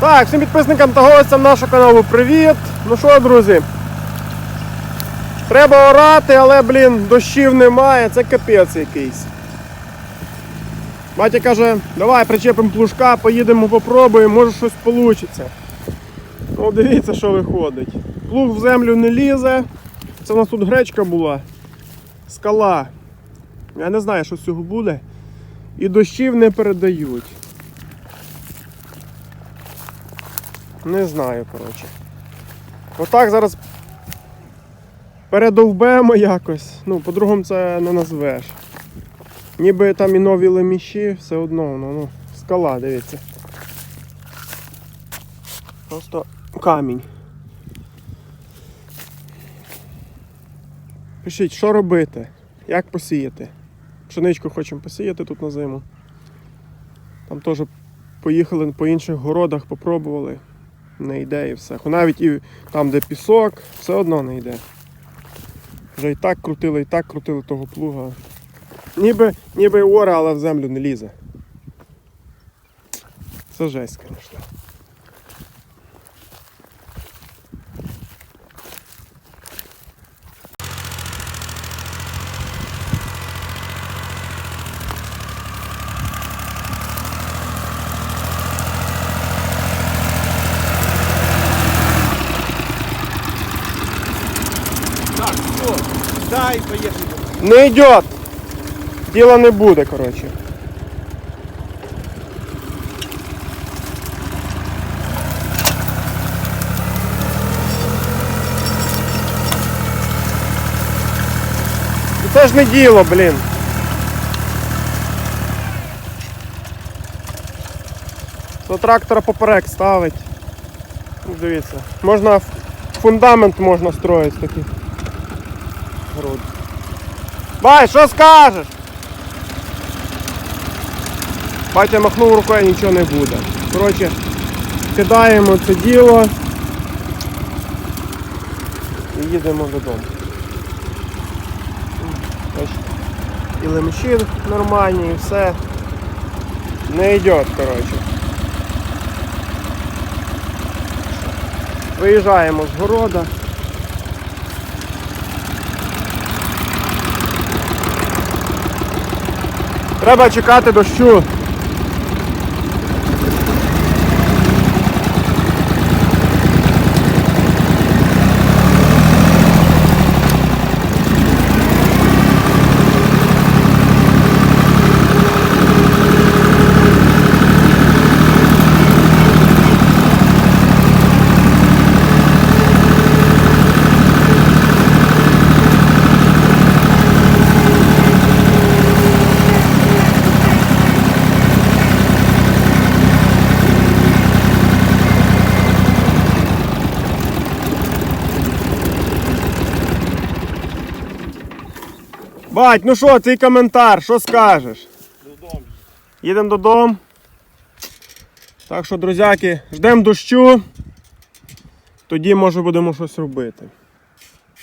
Так, всім підписникам та гостям нашого каналу привіт! Ну що, друзі? Треба орати, але, блін, дощів немає, це капець якийсь. Батя каже, давай причепимо плужка, поїдемо попробуємо, може щось вийде. Ну, дивіться, що виходить. Плуг в землю не лізе. Це у нас тут гречка була. Скала. Я не знаю, що з цього буде. І дощів не передають. Не знаю, коротше. Отак зараз передовбемо якось. Ну, по-другому це не назвеш. Ніби там і нові леміші, все одно воно, ну, скала, дивіться. Просто камінь. Пишіть, що робити, як посіяти. Пшеничку хочемо посіяти тут на зиму. Там теж поїхали по інших городах, попробували. Не йде і все. Навіть і там, де пісок, все одно не йде. Вже і так крутили, і так крутили того плуга. Ніби, ніби і оре, але в землю не лізе. Це жесть, звісно. дай, поехали. Не йде! Діла не буде, коротше. Ну, Це ж не діло, блін. До трактора поперек ставить. Ну, Дивіться. Можна ф- фундамент можна строїти з Таких. Бай, що скажеш? Батя махнув рукою, нічого не буде. Коротше, кидаємо це діло і їдемо додому. І лемеші нормальні, і все. Не йде, коротше. Виїжджаємо з города. Треба чекати дощу. Бать, ну що, твій коментар, що скажеш? Додому. Їдемо додому. Так що, друзяки, ждемо дощу. Тоді може будемо щось робити.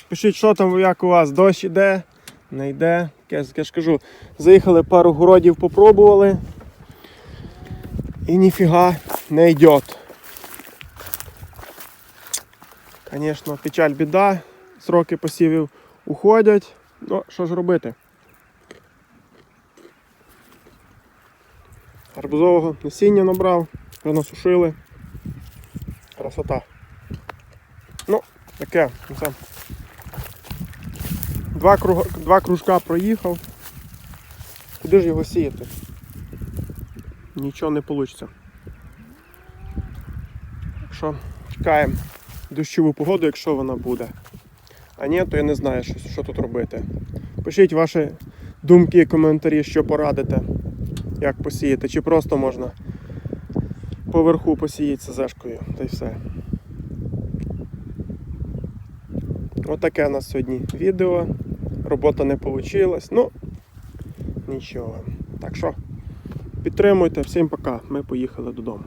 Пишіть, що там, як у вас, дощ іде, не йде. Я, ж кажу, заїхали пару городів, попробували. І ніфіга не йде. Звісно, печаль біда, сроки посівів уходять. Ну, що ж робити? Гарбузового насіння набрав, насушили. Красота. Ну, таке. Два, круга, два кружка проїхав. Куди ж його сіяти? Нічого не вийде. Так що чекаємо дощову погоду, якщо вона буде. А ні, то я не знаю, що, що тут робити. Пишіть ваші думки, коментарі, що порадите, як посіяти, чи просто можна поверху посіяти зешкою, та й все. Отаке у нас сьогодні відео. Робота не вийшла. Ну, нічого. Так що, підтримуйте, всім пока. Ми поїхали додому.